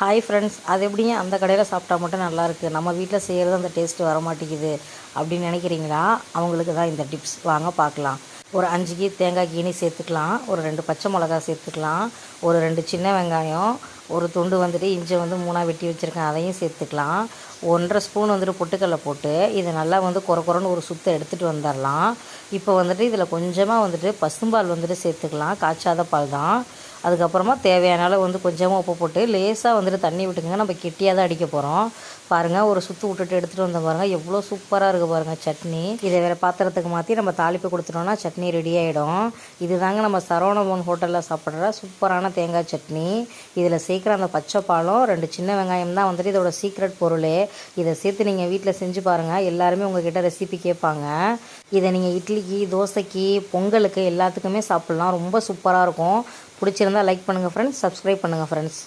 Hi friends அது எப்படிங்க? அந்த கடையில் சாப்பிட்டா மட்டும் நல்லாயிருக்கு நம்ம வீட்டில் செய்கிறது அந்த டேஸ்ட்டு வர மாட்டேங்குது அப்படின்னு நினைக்கிறீங்களா? அவங்களுக்கு தான் இந்த டிப்ஸ் வாங்க பார்க்கலாம். ஒரு அஞ்சு கீ தேங்காய் கீனி சேர்த்துக்கலாம். ஒரு ரெண்டு பச்சை மிளகா சேர்த்துக்கலாம். ஒரு ரெண்டு சின்ன வெங்காயம். ஒரு துண்டு வந்துட்டு இஞ்சி வந்து மூணாக வெட்டி வச்சுருக்கேன். அதையும் சேர்த்துக்கலாம். ஒன்றரை ஸ்பூன் வந்துட்டு பொட்டுக்கடலை போட்டு இதை நல்லா வந்து குறை குறைன்னு ஒரு சுத்தை எடுத்துகிட்டு வந்துடலாம். இப்போ வந்துட்டு இதில் கொஞ்சமாக வந்துட்டு பசும்பால் வந்துட்டு சேர்த்துக்கலாம். காய்ச்சாத பால் தான். அதுக்கப்புறமா தேவையான அளவு வந்து கொஞ்சமாக உப்பு போட்டு லேசாக வந்துட்டு தண்ணி விட்டுக்குங்க. நம்ம கெட்டியாக தான் அடிக்க போகிறோம் பாருங்கள் ஒரு சுற்று விட்டுட்டு எடுத்துகிட்டு வந்த பாருங்கள் எவ்வளோ சூப்பராக இருக்குது பாருங்கள் சட்னி. இதை வேறு பாத்திரத்துக்கு மாற்றி நம்ம தாளிப்பு கொடுத்துட்டோம்னா சட்னி ரெடி ஆகிடும் இது தாங்க நம்ம சரவணபவன் ஹோட்டலில் சாப்பிட்ற சூப்பரான தேங்காய் சட்னி. இதில் சேர்க்குற அந்த பச்சை பாலம் ரெண்டு சின்ன வெங்காயம் தான் வந்துட்டு இதோட சீக்ரெட் பொருள். இதை சேர்த்து நீங்கள் வீட்டில் செஞ்சு பாருங்கள் எல்லாருமே உங்ககிட்ட ரெசிபி கேட்பாங்க. இதை நீங்கள் இட்லிக்கு தோசைக்கு பொங்கலுக்கு எல்லாத்துக்குமே சாப்பிட்லாம். ரொம்ப சூப்பராக இருக்கும். பிடிச்சிருந்தா லைக் பண்ணுங்கள் ஃப்ரெண்ட்ஸ் சப்ஸ்கிரைப் பண்ணுங்கள் ஃப்ரெண்ட்ஸ்